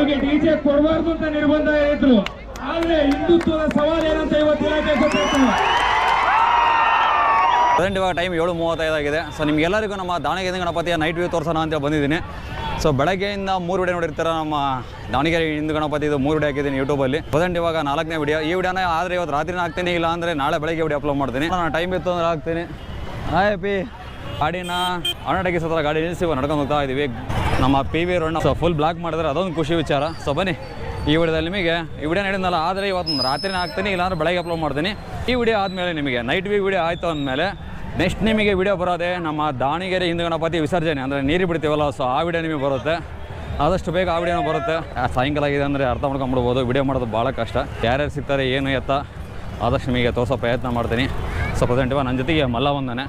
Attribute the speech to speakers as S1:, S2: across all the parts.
S1: ನಮಗೆ ಡಿಜೆ ಕೊಡಬಾರ್ದು ಅಂತ ನಿರ್ಬಂಧ ಇದ್ರು. ಆದ್ರೆ ಹಿಂದುತ್ವದ ಸವಾಲ್ ಏನಂತ ಇವತ್ತು ಇಲಾಖೆ ಗೊತ್ತಾಯ್ತು.
S2: ಪ್ರೆಸೆಂಟ್ ಇವಾಗ ಟೈಮ್ ಏಳು ಮೂವತ್ತೈದಾಗಿದೆ ಸೊ ನಿಮ್ಗೆಲ್ಲರಿಗೂ ನಮ್ಮ ದಾವಣಗೆರೆ ಗಣಪತಿಯ ನೈಟ್ ವ್ಯೂ ತೋರಿಸೋಣ ಅಂತ ಬಂದಿದ್ದೀನಿ. ಸೊ ಬೆಳಗ್ಗೆಯಿಂದ ಮೂರು ವಿಡಿಯೋ ನೋಡಿರ್ತಾರೆ ನಮ್ಮ ದಾವಣಗೆರೆ ಹಿಂದೂ ಗಣಪತಿ ಇದು ಮೂರು ವಿಡಿಯೋ ಹಾಕಿದ್ದೀನಿ ಯೂಟ್ಯೂಬಲ್ಲಿ ಪ್ರೆಸೆಂಟ್ ಇವಾಗ ನಾಲ್ಕನೇ ವಿಡಿಯೋ. ಈ ವಿಡಿಯೋನ ಆದರೆ ಇವತ್ತು ರಾತ್ರಿನೇ ಹಾಕ್ತೀನಿ ಇಲ್ಲ ಅಂದರೆ ನಾಳೆ ಬೆಳಗ್ಗೆ ವಿಡಿಯೋ ಅಪ್ಲೋಡ್ ಮಾಡ್ತೀನಿ. ನಾನು ಟೈಮ್ ಇತ್ತು ಅಂದ್ರೆ ಹಾಕ್ತೀನಿ. ಹಾಯ್ ಪಿ ಗಾಡಿನ ಅರ್ನಾಟಕ ಹತ್ರ ಗಾಡಿ ನಿಲ್ಲಿಸಿ ನಡ್ಕೊಂಡು ಹೋಗ್ತಾ ಇದ್ದೀವಿ ನಮ್ಮ P V Rona so full block ಮಾಡಿದ್ರೆ ಅದೊಂದು ಖುಷಿ ವಿಚಾರ. ಸೊ ಬನ್ನಿ. ಈ ವಿಡಿಯೋದಲ್ಲಿ ನಿಮಗೆ, ಈ ವಿಡಿಯೋ ನಡೆದಲ್ಲ ಆದರೆ ಇವತ್ತು ರಾತ್ರಿನೇ ಹಾಕ್ತೀನಿ ಇಲ್ಲಾಂದ್ರೆ ಬೆಳಗ್ಗೆ ಅಪ್ಲೋಡ್ ಮಾಡ್ತೀನಿ. ಈ ವಿಡಿಯೋ ಆದಮೇಲೆ ನಿಮಗೆ ನೈಟ್ ವಿ ವಿಡಿಯೋ ಆಯಿತು ಅಂದಮೇಲೆ ನೆಕ್ಸ್ಟ್ ನಿಮಗೆ ವಿಡಿಯೋ ಬರೋದೆ ನಮ್ಮ ದಾವಣಗೆರೆ ಹಿಂದೂ ಗಣಪತಿ ವಿಸರ್ಜನೆ, ಅಂದರೆ ನೀರು ಬಿಡ್ತೀವಲ್ಲ ಸೊ ಆ ವಿಡಿಯೋ ನಿಮಗೆ ಬರುತ್ತೆ. ಆದಷ್ಟು ಬೇಗ ಆ ವಿಡಿಯೋ ಬರುತ್ತೆ. ಸಾಯಂಕಾಲ ಆಗಿದೆ ಅಂದರೆ ಅರ್ಥ ಮಾಡ್ಕೊಂಬಿಡ್ಬೋದು. ವಿಡಿಯೋ ಮಾಡೋದು ಭಾಳ ಕಷ್ಟ. ಯಾರ್ಯಾರು ಸಿಗ್ತಾರೆ, ಏನು ಎತ್ತ, ಆದಷ್ಟು ನಿಮಗೆ ತೋರಿಸೋ ಪ್ರಯತ್ನ ಮಾಡ್ತೀನಿ. ಸೊ ಪ್ರೆಸೆಂಟ್ ಇವಾಗ ನನ್ನ ಜೊತೆಗೆ ಮಲ್ಲ ಬಂದಾನೆ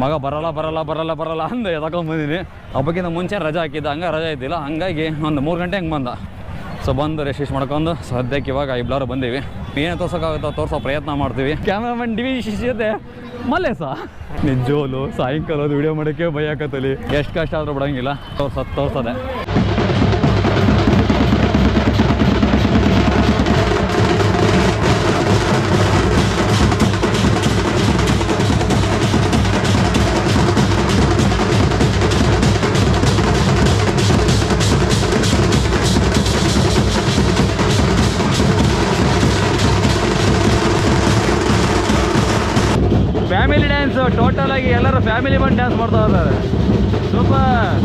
S2: ಮಗ ಬರಲ್ಲ ಬರಲ್ಲ ಬರಲ್ಲ ಬರಲ್ಲ ಅಂದು ಎತ್ಕೊಂಡ್ಬಂದಿನಿ ಹಬ್ಬಕ್ಕಿಂತ ಮುಂಚೆ ರಜೆ ಹಾಕಿದ್ದ, ಹಂಗೆ ರಜೆ ಇದ್ದಿಲ್ಲ. ಹಂಗಾಗಿ ಒಂದು ಮೂರು ಗಂಟೆ ಹಂಗೆ ಬಂದ. ಸೊ ಬಂದು ರೆಸ್ಟ್ ಮಾಡ್ಕೊಂಡು, ಸದ್ಯಕ್ಕೆ ಇವಾಗ ಇಬ್ಬರು ಬಂದೀವಿ. ಏನು ತೋರ್ಸೋಕ್ಕಾಗುತ್ತೋ ತೋರಿಸೋ ಪ್ರಯತ್ನ ಮಾಡ್ತೀವಿ. ಕ್ಯಾಮ್ರಾಮನ್ ಡಿ ವಿ ಜೊತೆ ಸಾ ನಿಜೋಲು ಸಾಯಂಕಾಲ ವಿಡಿಯೋ ಮಾಡೋಕ್ಕೆ ಭಯ ಹಾಕತ್ತಲಿ ಎಷ್ಟು ಕಷ್ಟ ಆದರೂ ಬಿಡೋಂಗಿಲ್ಲ. ತೋರ್ಸೋದು ತೋರ್ಸದೆ. ಡ್ಯಾನ್ಸ್ ಟೋಟಲ್ ಆಗಿ ಎಲ್ಲರೂ ಫ್ಯಾಮಿಲಿ ಬಂದು ಡ್ಯಾನ್ಸ್ ಮಾಡ್ತಾ ಇದ್ದಾರೆ. ಸೂಪರ್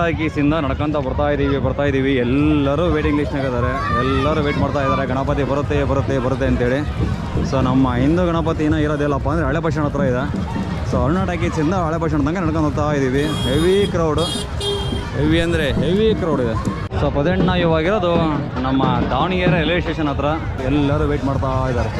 S2: ಕನ್ನಡ ಕೀಸಿಂದ ನಡ್ಕೊಂತ ಬರ್ತಾ ಇದ್ದೀವಿ ಬರ್ತಾ ಇದ್ದೀವಿ ಎಲ್ಲರೂ ವೇಟಿಂಗ್ ಲಿಸ್ಟ್ನಾಗ ಇದ್ದಾರೆ ಎಲ್ಲರೂ ವೇಟ್ ಮಾಡ್ತಾ ಇದ್ದಾರೆ ಗಣಪತಿ ಬರುತ್ತೆ ಬರುತ್ತೆ ಬರುತ್ತೆ ಅಂತೇಳಿ. ಸೊ ನಮ್ಮ ಹಿಂದೂ ಗಣಪತಿನ ಇರೋದಿಲ್ಲಪ್ಪ ಅಂದರೆ ಹಳೆ ಬಸ್ ಹತ್ರ ಇದೆ. ಸೊ ಅರುಣಾಟ ಕೀಸಿಂದ ಹಳೆ ಬಸ್ ತಂಗ ತನಕ ನಡ್ಕೊಂಡು ಹೋಗ್ತಾ ಇದ್ದೀವಿ ಹೆವಿ ಕ್ರೌಡು ಹೆವಿ ಅಂದರೆ ಹೆವಿ ಕ್ರೌಡ್ ಇದೆ. ಸೊ ಪದೆಂಟ್ನ ನಾವು ಇವಾಗಿರೋದು ನಮ್ಮ ದಾವಣಗೆರೆ ರೈಲ್ವೆ ಸ್ಟೇಷನ್ ಹತ್ರ ಎಲ್ಲರೂ ವೇಟ್ ಮಾಡ್ತಾ ಇದ್ದಾರೆ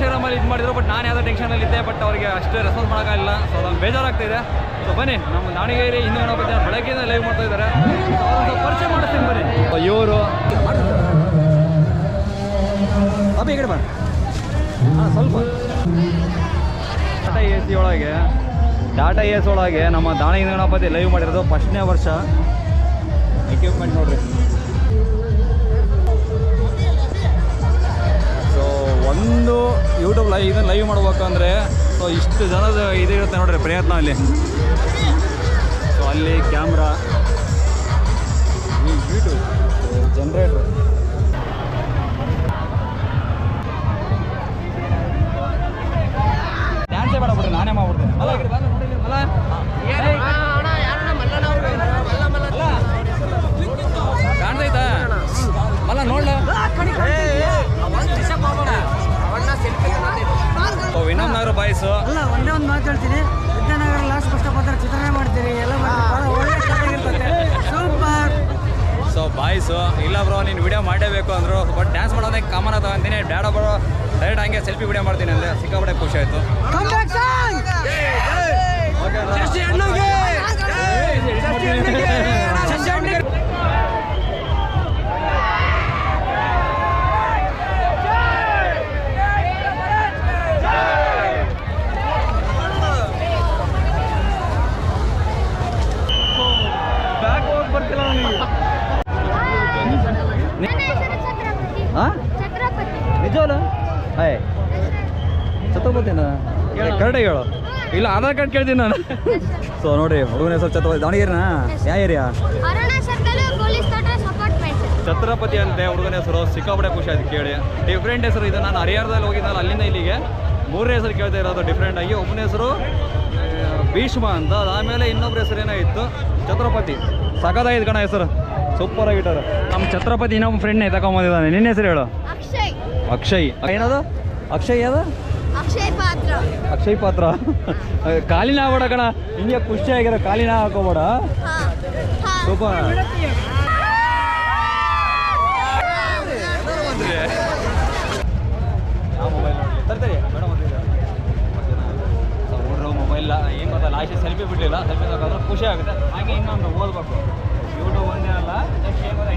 S2: ಇನ್ಸ್ಟಾಗ್ರಾಮಲ್ಲಿ ಇದು ಮಾಡಿದ್ರು ಬಟ್ ನಾನು ಯಾವುದೋ ಟೆನ್ಷನಲ್ಲಿ ಇದ್ದೆ ಬಟ್ ಅವರಿಗೆ ಅಷ್ಟೇ ರೆಸ್ಪಾನ್ಸ್ ಮಾಡೋಕ್ಕಾಗಿಲ್ಲ ಸೊ ಅದನ್ನು ಬೇಜಾರಾಗ್ತಿದೆ. ಸೊ ಬನ್ನಿ ನಮ್ಮ ದಾವಣಗೆರೆ ಹಿಂದೂ ಗಣಪತಿ ಬೆಳಗ್ಗೆಯಿಂದ ಲೈವ್ ಮಾಡ್ತಾ ಇದ್ದಾರೆ. ಪರಿಚಯ ಮಾಡಿಸ್ತೀನಿ ಬನ್ನಿ. ಇವರು ಅಬ್ಬಿ ಈ ಕಡೆ ಬಾ ಹಾಂ ಸ್ವಲ್ಪ. ಟಾಟಾ ಎ ಸಿ ಒಳಗೆ ಡಾಟಾ ಎ ಸಿ ಒಳಗೆ ನಮ್ಮ ದಾವಣಗೆರೆ ಗಣಪತಿ ಲೈವ್ ಮಾಡಿರೋದು ಫಸ್ಟ್ನೇ ವರ್ಷ. ಎಕ್ವಿಪ್ಮೆಂಟ್ ನೋಡ್ರಿ. ಒಂದು ಯೂಟ್ಯೂಬ್ ಲೈ ಇದನ್ನು ಲೈವ್ ಮಾಡ್ಬೇಕಂದ್ರೆ, ಸೊ ಇಷ್ಟು ಜನದ ಇದಿರುತ್ತೆ ನೋಡ್ರಿ ಪ್ರಯತ್ನ ಅಲ್ಲಿ. ಸೊ ಅಲ್ಲಿ ಕ್ಯಾಮ್ರಾ ಯೂಟ್ಯೂಬ್ ಜನ್ರೇಟ್ರ್ ನಾನೇ ಅಲ್ಲ ನೋಡ್ಲ? ಬಾಯ್ಸ್.
S3: ಅಲ್ಲ ಒಂದೇ ಒಂದು ಮಾತಾಡ್ತೀನಿ ವಿದ್ಯಾನಗರ ಲಾಸ್ಟ್ ಕಷ್ಟಪಡ್ತಾರೆ ಚಿತ್ರಣ ಮಾಡ್ತೀರಿ. ಎಲ್ಲ ಸೂಪರ್.
S2: ಸೊ ಬಾಯ್ಸು ಇಲ್ಲ ಬ್ರೋ ನೀನು ವಿಡಿಯೋ ಮಾಡೇಬೇಕು ಅಂದರು ಬಟ್ ಡ್ಯಾನ್ಸ್ ಮಾಡೋದಕ್ಕೆ ಕಾಮನ್ ತಗೊಂತೀನಿ ಬೇಡ ಬ್ರೋ ಡೈರೆಕ್ಟ್ ಹಂಗೆ ಸೆಲ್ಫಿ ವಿಡಿಯೋ ಮಾಡ್ತೀನಿ ಅಂದರೆ ಸಿಕ್ಕಾಪಟ್ಟೆ ಖುಷಿ ಆಯಿತು.
S4: ನನ್ನ
S2: ಕರೆಕ್ಟಾಗಿ ಹೇಳು. ಇಲ್ಲ ಆಧಾರ್ ಕಾರ್ಡ್ ಕೇಳ್ತೀನಿ ನಾನು. ಸೊ ನೋಡಿ ಹುಡುಗನ ಹೆಸರು ಛತ್ರಪತಿ ದಾವಣಗೆರೆನಾ? ಯಾವ ಏರಿಯಾ ಛತ್ರಪತಿ ಅಂತೆ ಹುಡುಗನ ಹೆಸರು ಸಿಕ್ಕಾಪಟ್ಟೆ ಖುಷಿ ಆಯ್ತು ಕೇಳಿ. ಡಿಫ್ರೆಂಟ್ ಹೆಸರು ಇದು ನಾನು ಹರಿಹರದಲ್ಲಿ ಹೋಗಿದ್ದಲ್ಲ ಅಲ್ಲಿಂದ ಇಲ್ಲಿಗೆ. ಮೂರನೇ ಹೆಸರು ಕೇಳ್ತಾ ಇರೋದು ಡಿಫ್ರೆಂಟ್ ಆಗಿ. ಒಬ್ಬನ ಹೆಸರು ಭೀಷ್ಮ ಅಂತ. ಆಮೇಲೆ ಇನ್ನೊಬ್ರ ಹೆಸರು ಏನಾಗಿತ್ತು ಇತ್ತು? ಛತ್ರಪತಿ. ಸಖತ್ತಾಗಿತ್ತು ಕಣ ಹೆಸರು. ಸೂಪರ್ ಆಗಿಟ್ಟಾರೆ ನಮ್ಮ ಛತ್ರಪತಿ ಇನ್ನೊಬ್ಬ ಫ್ರೆಂಡ್ನೇ ತಗೊಂಬಂದಿದ್ದಾನೆ ನಿನ್ನ ಹೆಸರು ಹೇಳು.
S4: ಅಕ್ಷಯ್.
S2: ಅಕ್ಷಯ್. ಏನದು? ಅಕ್ಷಯ್ ಯಾವ್ದು
S4: ಅಕ್ಷಯ್ ಪಾತ್ರ?
S2: ಕಾಲಿನ ಆಗ್ಬೇಡ ಕಣ. ಹಿಂಗೆ ಖುಷಿಯಾಗಿರೋ ಕಾಲಿನ ಹಾಕೋಬೇಡ. ಮೊಬೈಲ್ ಏನು ಸೆಲ್ಫಿ ಬಿಡಲಿಲ್ಲ. ಸೆಲ್ಫಿ ತಗೊಂಡ್ರೆ ಖುಷಿ ಆಗುತ್ತೆ. ಹಾಗೆ ಇನ್ನೊಂದು ಓದ್ಬೇಕು. ಯೂಟ್ಯೂಬ್ ಒಂದೇ ಅಲ್ಲ ನೆಕ್ಸ್ಟ್ ಏನು ಗೊತ್ತಾ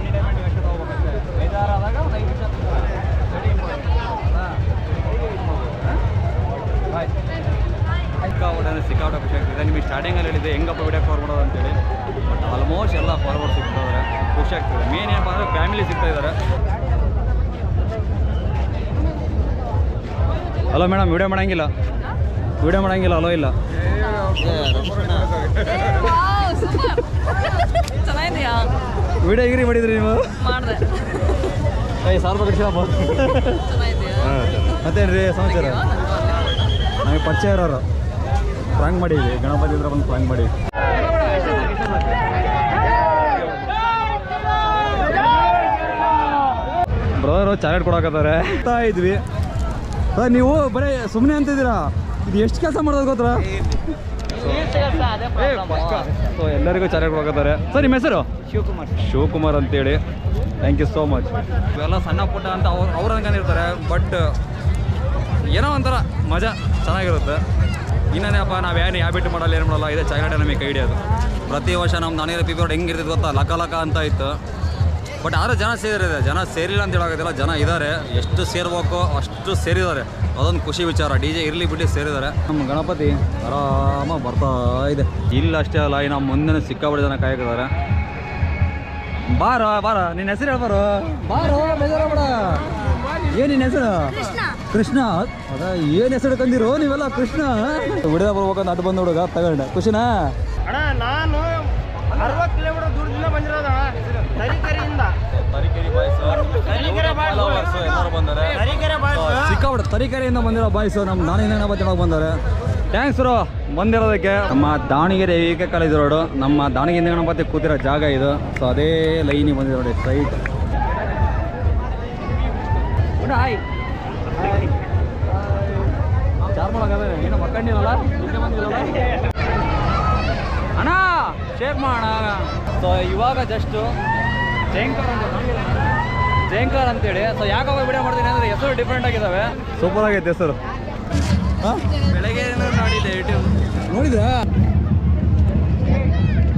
S2: ನಿಮಗೆ ಸ್ಟಾರ್ಟಿಂಗಲ್ಲಿ ಹೇಳಿದೆ ಹೆಂಗಪ್ಪ ವಿಡಿಯೋ ಕಾಲ್ ಮಾಡೋದು ಅಂತೇಳಿ. ಬಟ್ ಆಲ್ಮೋಸ್ಟ್ ಎಲ್ಲ ಫಾರ್ವರ್ಡ್ ಸಿಗ್ತಿದ್ದಾರೆ ಖುಷಿ ಆಗ್ತದೆ. ಮೇನ್ ಏನಪ್ಪ ಅಂದರೆ ಫ್ಯಾಮಿಲಿ ಸಿಗ್ತಾ ಇದ್ದಾರೆ ಹಲೋ ಮೇಡಮ್ ವಿಡಿಯೋ ಮಾಡಂಗಿಲ್ಲ. ವಿಡಿಯೋ ಮಾಡಂಗಿಲ್ಲ ಹಲೋ ಇಲ್ಲ. ವಿಡಿಯೋ ಈಗ್ರಿ ಮಾಡಿದ್ರಿ ನೀವು? ಮತ್ತೇನು ರೀ ಸಮಾಚಾರ? ನಮಗೆ ಪರಿಚಯ ಇರೋರು. ಫ್ರಾಂಕ್ ಮಾಡಿ ಗಣಪತಿ ಹತ್ರ ಬಂದು ಪ್ರಾಂಗ್ ಮಾಡಿ. ಬ್ರದರ್ ಚಾಲೆಟ್ ಕೊಡಕತ್ತಾರೆ ಇದ್ವಿ. ಸರ್ ನೀವು ಬರೀ ಸುಮ್ಮನೆ ಅಂತಿದ್ದೀರಾ? ಇದು ಎಷ್ಟು ಕೆಲಸ ಮಾಡೋದು ಗೊತ್ತರ ಸೊ ಎಲ್ಲರಿಗೂ ಚಾಲೆಟ್ ಕೊಡಕತ್ತಾರೆ ಸರ್ ನಿಮ್ಮ ಹೆಸರು? ಶಿವಕುಮಾರ್. ಶಿವಕುಮಾರ್ ಅಂತೇಳಿ. ಥ್ಯಾಂಕ್ ಯು ಸೋ ಮಚ್ ಇವೆಲ್ಲ ಸಣ್ಣ ಪುಟ್ಟ ಅಂತ ಅವ್ರು ಅವ್ರು ಅನ್ಕೊಂಡಿರ್ತಾರೆ ಬಟ್ ಏನೋ ಒಂಥರ ಮಜಾ ಚೆನ್ನಾಗಿರುತ್ತೆ. ಇನ್ನೇನಪ್ಪ ನಾವು ಏನು ಹ್ಯಾಬಿಟ್ ಮಾಡಲ್ಲ, ಏನು ಮಾಡಲ್ಲ, ಇದೆ ಚೈನಾ ನಮಗೆ ಕೈ ಹಿಡಿಯೋದು. ಪ್ರತಿ ವರ್ಷ ನಮ್ಮ ದಾನಿಯರ ಪಿ ಹೆಂಗೆ ಇರ್ತಿದ್ದು ಗೊತ್ತಾ? ಲಕ ಲಕ ಅಂತ ಇತ್ತು. ಬಟ್ ಆದ್ರೆ ಜನ ಸೇರಿದೆ, ಜನ ಸೇರಿಲ್ಲ ಅಂತ ಹೇಳೋದಿಲ್ಲ ಜನ ಇದ್ದಾರೆ ಎಷ್ಟು ಸೇರ್ಬೇಕು ಅಷ್ಟು ಸೇರಿದ್ದಾರೆ. ಅದೊಂದು ಖುಷಿ ವಿಚಾರ ಡಿ ಜೆ ಇರಲಿ ಬಿಟ್ಟು ಸೇರಿದ್ದಾರೆ. ನಮ್ಮ ಗಣಪತಿ ಆರಾಮ ಬರ್ತಾ ಇದೆ. ಇಲ್ಲ ಅಷ್ಟೇ ಅಲ್ಲ, ಇನ್ನು ಮುಂದೆ ಸಿಕ್ಕಾಪಟ್ಟೆ ಜನ ಕಾಯ್ಕಿದ್ದಾರೆ ಬಾರ ಬಾರ ನಿನ್ನ ಹೆಸರು ಹೇಳ್ಬಾರು? ಬಾರೋ, ಬೇಜಾರಾಗ್ಬೇಡ. ಏನು ನಿನ್ನ ಹೆಸರು?
S4: ಕೃಷ್ಣ
S2: ಅದ ಏನ್ ಹೆಸರು ಕಂದಿರೋ ನೀವೆಲ್ಲ ಕೃಷ್ಣ? ಹುಡುಗ ಬರ್ಬೇಕಂತ ಅಡ್ಡ ಬಂದ ಹುಡುಗ ತಗೊಂಡೆ. ಖುಷಿನಾ
S3: ಅಣ್ಣ ನಾನು ಅರವತ್ತು ಕಿಲೋಮೀಟರ್ ದೂರದಿಂದ ಬಂದಿರೋದ ತರೀಕೆರೆಯಿಂದ.
S2: ಎಲ್ಲರೂ ಬಂದರೆ.
S3: ತರೀಕೆರೆ
S2: ಸಿಕ್ಕಾಪಟ್ಟೆ ತರೀಕೆರೆಯಿಂದ ಬಂದಿರೋ ಬಾಯ್ಸು ನಮ್ಮ ದಾವಣಗೆರೆ ಬಚ್ಚಳಕ್ಕೆ ಬಂದಾರೆ. ಥ್ಯಾಂಕ್ಸ್ ರೋ ಬಂದಿರೋದಕ್ಕೆ ನಮ್ಮ ದಾವಣಗೆರೆ ಏಕ ಕಾಲೇಜ್ ರೋಡು? ನಮ್ಮ ದಾವಣಗೆರೆ ಗಣಪತಿ ಕೂತಿರೋ ಜಾಗ ಇದು. ಸೊ ಅದೇ ಲೈನಿಗೆ ಬಂದಿರೋ ನೋಡಿ ಸ್ಟ್ರೈಟ್ ಹಾಯ್ ಬಂದಿರಲ್ಲ? ಅಣ್ಣ ಶೇಕ್ ಮಾಡೋಣ ಸೊ ಇವಾಗ ಜಸ್ಟು ಜಯಂಕರ್ ಅಂತ ಜಯಂಕರ್ ಅಂತೇಳಿ. ಸೊ ಯಾಕವಾಗ ವಿಡಿಯೋ ಮಾಡ್ತೀನಿ ಅಂದರೆ ಹೆಸರು ಡಿಫ್ರೆಂಟ್ ಆಗಿದ್ದಾವೆ ಸೂಪರ್ ಆಗೈತೆ ಹೆಸರು. ಬೆಳಗ್ಗೆ ನೋಡಿದ್ದೆ ಯೂಟ್ಯೂಬ್ ನೋಡಿದ್ರಾ?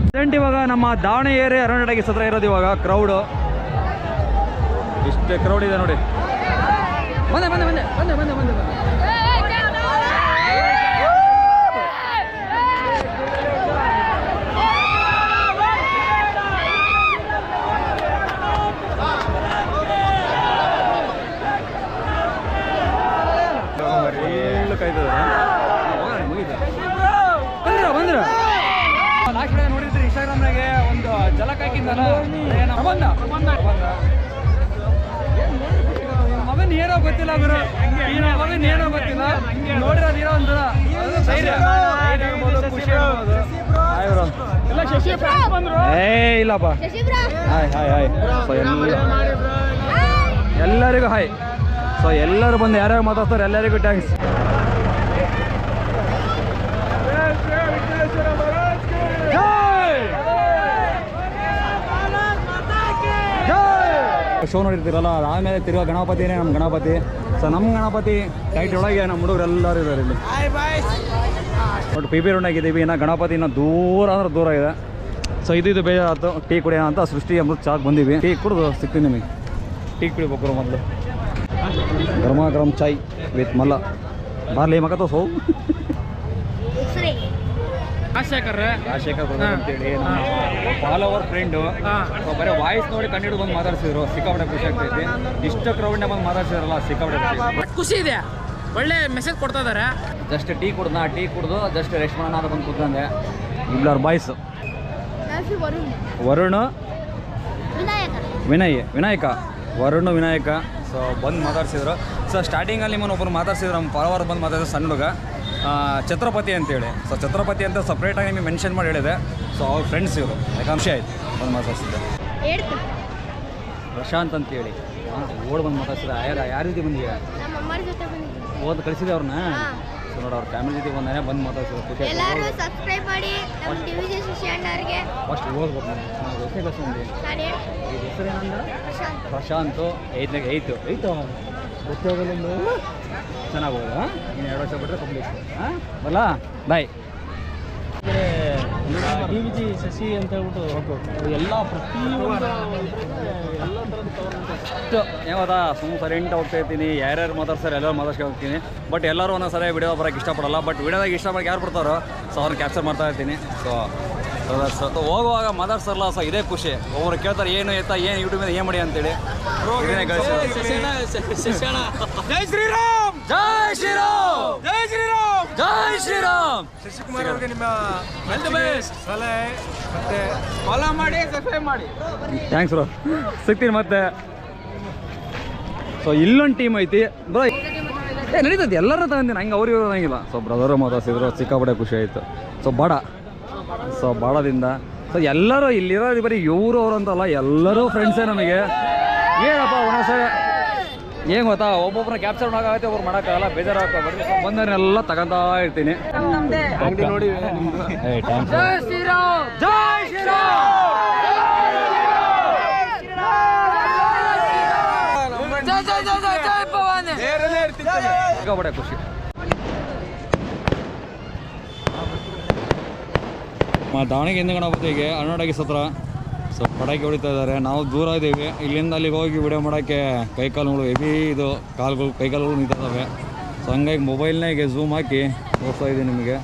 S2: ಪ್ರೆಸೆಂಟ್ ಇವಾಗ ನಮ್ಮ ದಾವಣಗೆರೆ ಅರಣ್ಯಡಗಿ ಸತ್ರ ಇರೋದು ಇವಾಗ ಕ್ರೌಡು ಇಷ್ಟೇ ಕ್ರೌಡ್ ಇದೆ ನೋಡಿ. ಬಂದೆ ಬಂದೆ ಬಂದೆ ಬಂದೆ ಬಂದೆ ಬಂದೆ. ಏನೋ ಗೊತ್ತಿಲ್ಲ ಗುರು. ಏನೋ ಗೊತ್ತಿಲ್ಲ. ನೋಡಿರೋದು ಏನೋ. ಏ ಇಲ್ಲಪ್ಪ. ಹಾಯ್ ಹಾಯ್ ಹಾಯ್ ಸೊ ಎಲ್ಲ ಎಲ್ಲರಿಗೂ ಹಾಯ್ ಸೊ ಎಲ್ಲರೂ ಬಂದು ಯಾರ್ಯಾರು ಮಾತಾಡ್ತಾರೆ ಎಲ್ಲರಿಗೂ ಥ್ಯಾಂಕ್ಸ್ ಶೋ ನೋಡಿರ್ತೀರಲ್ಲ ಆಮೇಲೆ ತಿರುವ ಗಣಪತಿನೇ ನಮ್ಮ ಗಣಪತಿ. ಸೊ ನಮ್ಮ ಗಣಪತಿ ಟೈಟ್ ಒಳಗೆ ನಮ್ಮ ಹುಡುಗರು ಎಲ್ಲರೂ ಇದ್ದಾರೆ ಇಲ್ಲಿ. ಬಟ್ ಪಿ ಪಿ ರೌಂಡಾಗಿದ್ದೀವಿ ಇನ್ನು ಗಣಪತಿ ಇನ್ನೂ ದೂರ ಅಂದ್ರೆ ದೂರ ಇದೆ. ಸೊ ಇದು ಇದು ಬೇಜಾರಾಯ್ತು ಟೀ ಕುಡಿಯೋಣ ಅಂತ ಸೃಷ್ಟಿ ಅಮೃತ ಚಾಕ್ ಬಂದೀವಿ. ಟೀ ಕುಡಿದು ಸಿಗ್ತೀನಿ ನಿಮಗೆ. ಟೀ ಕುಡಿಬೇಕು ಮೊದಲು. ಗರಮ ಗರಮ್ ಚಾಯ್ ವಿತ್ ಮಲ್ಲ. ಬಾರ್ಲಿ ಮಗ
S4: ಸರಿ
S1: ರಾಜಶೇಖರ್
S2: ರಾಜಶೇಖರ್ ಬ್ರದರ್ ಅಂತೇಳಿ ನಮ್ಮ ಫಾಲೋವರ್ ಫ್ರೆಂಡು. ಬರೀ ವಾಯ್ಸ್ ನೋಡಿ ಕಣ್ಣಿಡು ಬಂದು ಮಾತಾಡ್ಸಿದ್ರು. ಸಿಕ್ಕಾಪಟ್ಟೆ ಖುಷಿ ಆಗ್ತೈತಿ ಇಷ್ಟು ಕ್ರೌಡ್ನೇ ಬಂದು ಮಾತಾಡ್ಸಿದ್ರಲ್ಲ ಸಿಕ್ಕಾಪಟ್ಟೆ ಖುಷಿ
S1: ಖುಷಿ ಇದೆ. ಒಳ್ಳೆ ಮೆಸೇಜ್ ಕೊಡ್ತಾ ಇದಾರೆ.
S2: ಜಸ್ಟ್ ಟೀ ಕುಡ್ದ ಟೀ ಕುಡ್ದು ಜಸ್ಟ್ ರೆಸ್ಟ್ ಮಾಡೋಣ ಅಂತ ಬಂದು ಕೂತ್ಕೊಂಡೆ ಇಬ್ಲರ್ ಬಾಯ್ಸ್
S4: ವರುಣ್?
S2: ವರುಣ್
S4: ವಿನಾಯಕ.
S2: ವಿನಯ್ ವಿನಾಯಕ. ವರುಣ್ ವಿನಾಯಕ. ಸೊ ಬಂದು ಮಾತಾಡ್ಸಿದ್ರು. ಸೊ ಸ್ಟಾರ್ಟಿಂಗಲ್ಲಿ ನಿಮ್ಮನ್ನು ಒಬ್ಬರು ಮಾತಾಡ್ಸಿದ್ರು ನಮ್ಮ ಫಾಲೋವರ್ ಬಂದು ಮಾತಾಡಿದ್ರು ಸಣ್ಣ ಹುಡುಗ. ಛತ್ರಪತಿ ಅಂತೇಳಿ. ಸೊ ಛತ್ರಪತಿ ಅಂತ ಸಪ್ರೇಟಾಗಿ ನಿಮಗೆ ಮೆನ್ಷನ್ ಮಾಡಿ ಹೇಳಿದೆ. ಸೊ ಅವ್ರ ಫ್ರೆಂಡ್ಸ್ ಇವರು. ಯಾಕಾಂಶ ಆಯಿತು. ಒಂದು ಮಾತಾಡ್ಸಿದ್ದೆ ಪ್ರಶಾಂತ್ ಅಂತೇಳಿ. ಓಡ್ ಬಂದು ಮಾತಾಡ್ಸಿದ್ರೆ ಯಾರು ಯಾರ ರೀತಿ ಬಂದಿದೆ ಓದ್ ಕಳಿಸಿದೆ ಅವ್ರನ್ನ. ಸೊ ನೋಡಿ ಅವ್ರ ಫ್ಯಾಮಿಲಿ ಜೊತೆ ಬಂದಾನೆ ಬಂದು ಮಾತಾಡ್ಸಿದ್ರು. ಖುಷಿ
S4: ಶಶಿ
S2: ಫಸ್ಟ್ ಓದ್ಬೇಕು ನಾನು. ಎಷ್ಟೇ ಕ್ಲಾಸ್ ಬಂದಿ
S4: ನಾನು
S2: ಹೆಸರು ಏನಂದ್ರೆ
S4: ಪ್ರಶಾಂತ್.
S2: ಪ್ರಶಾಂತು. ಐತು ಗೊತ್ತಾಗಲಿಲ್ಲ ಚೆನ್ನಾಗಿ ಇನ್ನು ಎರಡು ವರ್ಷ ಬಿಟ್ಟರೆ ಕಂಪ್ಲೀಟ್ ಹಾಂ? ಬರಲ್ಲ bye
S5: D V G Shashi ಅಂತ ಹೇಳ್ಬಿಟ್ಟು ಎಲ್ಲ ಪ್ರತಿಯೊಂದು ಎಲ್ಲ ಥರದ
S2: ಅಷ್ಟು. ಯಾವತ್ತಾ ಸುಮ್ಮನೆ ಸೈಲೆಂಟ್ ಹೋಗ್ತಾ ಇರ್ತೀನಿ. ಯಾರ್ಯಾರು ಮಾತಾಡ್ತಾರೆ ಎಲ್ಲರೂ ಮಾತಾಡ್ಸ್ಕೊಂಡು ಹೋಗ್ತೀನಿ. ಬಟ್ ಎಲ್ಲರೂ ಒಂದೊಂದು ಸರಿ ವಿಡಿಯೋ ಬರೋಕ್ಕೆ ಇಷ್ಟಪಡಲ್ಲ ಬಟ್ ವಿಡಿಯೋದಾಗ ಇಷ್ಟಪಡಕ್ಕೆ ಯಾರು ಬರ್ತಾರೋ ಸೊ ಅವ್ರನ್ನ ಕ್ಯಾಪ್ಚರ್ ಮಾಡ್ತಾ ಇರ್ತೀನಿ. ಸೊ ಸೊ ಹೋಗುವಾಗ ಮಾತಾಡ್ಸಲ್ಲ ಸರ್ ಇದೇ ಖುಷಿ. ಒಬ್ಬರು ಕೇಳ್ತಾರೆ ಏನು ಎತ್ತ ಏನು ಯೂಟ್ಯೂಬ್ ಮೇಲೆ ಏನು ಮಾಡಿ ಅಂತೇಳಿ.
S1: ಜೈ ಶ್ರೀರಾಮ್!
S2: ಜೈ ಶ್ರೀರಾಮ್!
S1: ಜೈ ಶ್ರೀರಾಮ್!
S2: ಜೈ ಶ್ರೀರಾಮ್!
S1: ಶಶಿಕುಮಾರ್ ಅವರಿಗೆ ನಿಮ್ಮ ಸಲಹೆ ಮತ್ತೆ ಫಾಲೋ ಮಾಡಿ ಸಬ್ಸ್ಕ್ರೈಬ್ ಮಾಡಿ.
S2: ಥ್ಯಾಂಕ್ಸ್ ಬ್ರೋ ಸಿಗ್ತೀನಿ ಮತ್ತೆ. ಸೊ ಇಲ್ಲೊಂದು ಟೀಮ್ ಐತಿ. ಬ್ರೋ ಏ ನಡೀತದೆ. ಎಲ್ಲರೂ ತಗೊಂತೀನಿ ಹಂಗೆ ಅವ್ರಿಗೆ ಇರೋದಂಗಿಲ್ಲ ಅನ್ನಂಗಿಲ್ಲ ಸೊ ಬ್ರದರು ಮಾತಾಡ್ಸಿದ್ರು ಸಿಕ್ಕಾಪಟ್ಟೆ ಖುಷಿ ಆಯಿತು. ಸೊ ಬಾಡ. ಸೊ ಬಾಡದಿಂದ ಸೊ ಎಲ್ಲರೂ ಇಲ್ಲಿರೋ ಬರೀ ಇವರು ಅವರು ಅಂತಲ್ಲ ಎಲ್ಲರೂ ಫ್ರೆಂಡ್ಸೇ ನಮಗೆ. ಏನಪ್ಪ ಒಂದೊಂದ್ಸರಿ ಏನು ಗೊತ್ತಾ? ಒಬ್ಬೊಬ್ಬರ ಕ್ಯಾಪ್ಚರ್ ಮಾಡೋಕ್ಕಾಗತ್ತೆ ಒಬ್ಬರು ಮಾಡೋಕ್ಕಾಗಲ್ಲ ಬೇಜಾರಾಗ್ತಾ ಬರೀ ಬಂದವನ್ನೆಲ್ಲ ತಗೊಂತಾ ಇರ್ತೀನಿ.
S5: ನೋಡಿ.
S2: ಖುಷಿ. ದಾವಣಗೆರೆ ಗಣಪತಿಗೆ ಹನ್ನೆರಡಾಗಿ ಸತ್ರ. ಸೊ ಪಟಾಕಿ ಹೊಡಿತಾ ಇದ್ದಾರೆ. ನಾವು ದೂರ ಇದ್ದೀವಿ. ಇಲ್ಲಿಂದ ಅಲ್ಲಿಗೆ ಹೋಗಿ ವಿಡಿಯೋ ಮಾಡೋಕ್ಕೆ ಕೈಕಾಲುಗಳು ಹೆವಿ ಇದು. ಕಾಲುಗಳು ಕೈಕಾಲುಗಳು ನಿಂತಿದ್ದಾವೆ. ಸೊ ಹಂಗಾಗಿ ಮೊಬೈಲ್ನಾಗೆ ಝೂಮ್ ಹಾಕಿ ತೋರಿಸ್ತಾ ಇದ್ದೀನಿ ನಿಮಗೆ.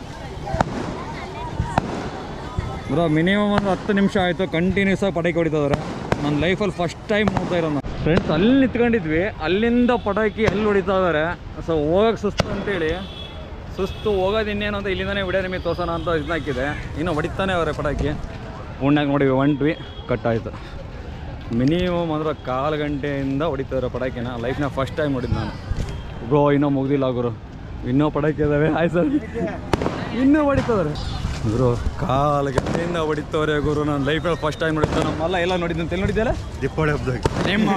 S2: ಬ್ರೋ ಮಿನಿಮಮ್ ಒಂದು ಹತ್ತು ನಿಮಿಷ ಆಯಿತು. ಕಂಟಿನ್ಯೂಸ್ ಆಗಿ ಪಟಾಕಿ ಹೊಡಿತಾ ಇದ್ದಾರೆ. ನನ್ನ ಲೈಫಲ್ಲಿ ಫಸ್ಟ್ ಟೈಮ್ ನೋಡ್ತಾ ಇರೋಣ ಫ್ರೆಂಡ್ಸ್ ಅಲ್ಲಿ ನಿಂತ್ಕೊಂಡಿದ್ವಿ. ಅಲ್ಲಿಂದ ಪಟಾಕಿ ಅಲ್ಲಿ ಹೊಡಿತಾ ಇದ್ದಾರೆ. ಸೊ ಹೋಗಕ್ಕೆ ಸುಸ್ತು ಅಂತೇಳಿ ಸುಸ್ತು ಹೋಗೋದು ಇನ್ನೇನು ಅಂತ ಇಲ್ಲಿಂದನೇ ವಿಡಿಯೋ ನಿಮಗೆ ತೋರ್ಸೋಣ ಅಂತ ಇದನ್ನ ಹಾಕಿದೆ. ಇನ್ನೂ ಹೊಡಿತಾನೆ ಅವರೇ ಪಟಾಕಿ. ಉಣ್ಣಾಗ ನೋಡಿವಿ ಹೊಂಟ್ವಿ ಕಟ್ ಆಯಿತು ಮಿನಿಮಮ್ ಅಂದ್ರೆ ಕಾಲು ಗಂಟೆಯಿಂದ ಹೊಡಿತಾರೆ ಪಟಾಕಿನ ಲೈಫ್ನ ಫಸ್ಟ್ ಟೈಮ್ ಹೊಡಿದ್ ನಾನು. ಬ್ರೋ ಇನ್ನೂ ಮುಗ್ದಿಲ್ಲ ಗುರು. ಇನ್ನೂ ಪಟಾಕಿ ಇದ್ದಾವೆ ಆಯ್ತು ಸರ್. ಇನ್ನೂ ಹೊಡಿತಾರೆ ಗುರು ಕಾಲು ಗಂಟೆಯಿಂದ ಹೊಡಿತವ್ರೆ ಗುರು. ನಾನು ಲೈಫಲ್ಲಿ ಫಸ್ಟ್ ಟೈಮ್ ನೋಡಿದ್ದು ನಮ್ಮಲ್ಲ ಎಲ್ಲ ನೋಡಿದ್ದೆ ಅಂತ ನೋಡಿದ್ದಲ್ಲ
S6: ದೀಪಾವಳಿ ಹಬ್ಬದಾಗ.
S2: ನಿಮ್ಮ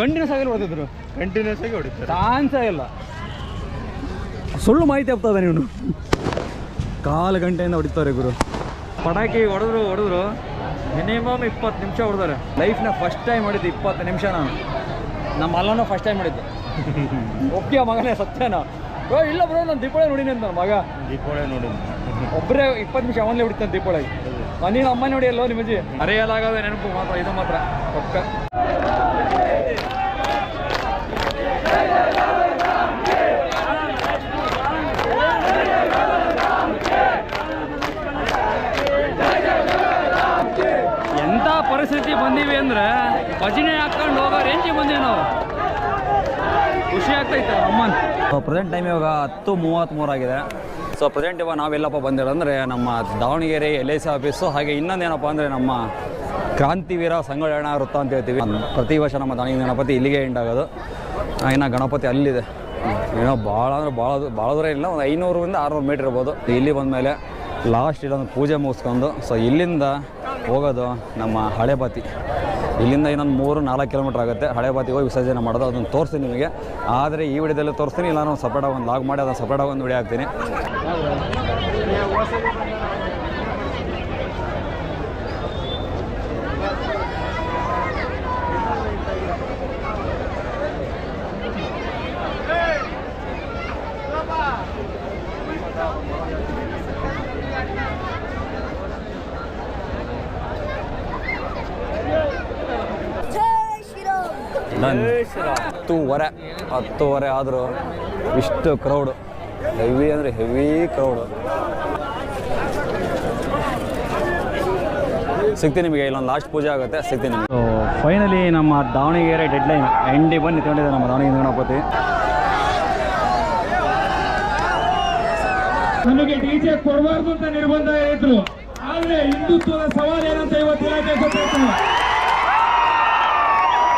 S2: ಕಂಟಿನ್ಯೂಸ್ ಆಗಿ ಹೊಡೆದಿದ್ರು
S6: ಕಂಟಿನ್ಯೂಸ್ ಆಗಿ ಹೊಡಿತಾರೆ.
S2: ಚಾನ್ಸೇ ಇಲ್ಲ. ಸುಳ್ಳು ಮಾಹಿತಿ ಆಗ್ತದೆ ನೀನು. ಕಾಲು ಗಂಟೆಯಿಂದ ಹೊಡಿತಾರೆ ಗುರು. ಪಟಾಕಿ ಹೊಡೆದ್ರು ಹೊಡೆದ್ರು ಮಿನಿಮಮ್ ಇಪ್ಪತ್ತು ನಿಮಿಷ ಹೊಡೆದಾರೆ ಲೈಫ್ನ ಫಸ್ಟ್ ಟೈಮ್ ಹೊಡಿದ್ದು ಇಪ್ಪತ್ತು ನಿಮಿಷ ನಾನು. ನಮ್ಮ ಅಲ್ಲನೂ ಫಸ್ಟ್ ಟೈಮ್ ಹೊಡಿದ್ದೆ. ಒಪ್ಪಿಯ ಮಗನೇ ಸತ್ಯನ? ಓ ಇಲ್ಲ ಬರೋ ನಾನು ದೀಪಾವಳಿ ನೋಡಿನಿ ಅಂತ ನನ್ನ ಮಗ.
S6: ದೀಪಾವಳಿ ನೋಡಿ
S2: ಒಬ್ಬರೇ ಇಪ್ಪತ್ತು ನಿಮಿಷ ಅವನ್ನೇ ಹೊಡಿತಾನೆ ದೀಪಾವಳಿ. ನೀನು ಅಮ್ಮ ನೋಡಿ ಅಲ್ಲೋ ನಿಮ್ಮಜ್ಜಿ ಅರೆಯಲಾಗದ ನೆನಪು ಮಾತ್ರ ಇದು ಮಾತ್ರ. ಪಕ್ಕ. ಪರಿಸ್ಥಿತಿ ಬಂದೀವಿ ಅಂದ್ರೆ ಭಜನೆ ಹಾಕೊಂಡು ಹೋಗೋ ರೇಂಜಿಗೆ ಬಂದೀವಿ ನಾವು. ಖುಷಿ ಆಗ್ತೈತೆ ಅಮ್ಮನ್. ಪ್ರೆಸೆಂಟ್ ಟೈಮ್ ಇವಾಗ ಹತ್ತು ಮೂವತ್ತ್ಮೂರಾಗಿದೆ ಸೊ ಪ್ರೆಸೆಂಟ್ ಇವಾಗ ನಾವೆಲ್ಲಪ್ಪ ಬಂದಿರೋದಂದ್ರೆ ನಮ್ಮ Davanagere L I C office ಹಾಗೆ ಇನ್ನೊಂದೇನಪ್ಪ ಅಂದರೆ ನಮ್ಮ ಕ್ರಾಂತಿವೀರ ಸಂಗೊಳ್ಳ ವೃತ್ತ ಅಂತ ಹೇಳ್ತೀವಿ. ಪ್ರತಿ ವರ್ಷ ನಮ್ಮ ದಾವಣಗೆರೆ ಗಣಪತಿ ಇಲ್ಲಿಗೆ ಎಂಡ್ ಆಗೋದು. ಆ, ಇನ್ನು ಗಣಪತಿ ಅಲ್ಲಿದೆ. ಏನೋ ಭಾಳ ಅಂದ್ರೆ ಭಾಳ ಭಾಳ ದೂರ ಇಲ್ಲ ಒಂದು ಐನೂರರಿಂದ ಆರುನೂರು ಮೀಟ್ರ್ ಇರ್ಬೋದು. ಇಲ್ಲಿ ಬಂದಮೇಲೆ ಲಾಸ್ಟ್ ಇಲ್ಲೊಂದು ಪೂಜೆ ಮುಗಿಸ್ಕೊಂಡು ಸೊ ಇಲ್ಲಿಂದ ಹೋಗೋದು ನಮ್ಮ ಹಳೆಬಾತಿ ಇಲ್ಲಿಂದ ಇನ್ನೊಂದು ಮೂರು, ನಾಲ್ಕು ಕಿಲೋಮೀಟ್ರ್ ಆಗುತ್ತೆ. ಹಳೆಬಾತಿಗೆ ಹೋಗಿ ವಿಸರ್ಜನೆ ಮಾಡೋದು, ಅದನ್ನು ತೋರಿಸ್ತೀನಿ ನಿಮಗೆ. ಆದರೆ ಈ ವಿಡಿಯೋದಲ್ಲಿ ತೋರಿಸ್ತೀನಿ. ಇಲ್ಲ ನಾನು ಸಪ್ರೇಟಾಗಿ ಒಂದು ಲಾಗ್ ಮಾಡಿ, ಅದನ್ನು ಸಪ್ರೇಟಾಗಿ ಒಂದು ವಿಡಿಯೋ ಹಾಕ್ತೀನಿ. ಡನ್ ಹತ್ತೂವರೆ ಹತ್ತೂವರೆ ಆದರೂ ಇಷ್ಟು ಕ್ರೌಡ್ ಹೆವಿ ಅಂದರೆ ಹೆವಿ ಕ್ರೌಡ್ ಸಿಗ್ತೀನಿ ನಿಮಗೆ ಇಲ್ಲೊಂದು ಲಾಸ್ಟ್ ಪೂಜೆ ಆಗುತ್ತೆ ಸಿಗ್ತೀನಿ ನಿಮಗೆ. ಫೈನಲಿ ನಮ್ಮ ದಾವಣಗೆರೆ ಡೆಡ್ ಲೈನ್ ಎಂಡಿ ಬಂದು ನಿಂತ್ಕೊಂಡಿದೆ ನಮ್ಮ ದಾವಣಗೆರೆ ಗಣಪತಿ.
S1: ನಮಗೆ ಡಿಜೆ ಕೊಡಬಾರ್ದು ಅಂತ ನಿರ್ಬಂಧ ಇದ್ರು ಆದ್ರೆ ಹಿಂದುತ್ವದ ಸವಾಲ್ ಏನಂತ ಇವತ್ತು ಇಲಾಖೆ ಗೊತ್ತಾಯ್ತು.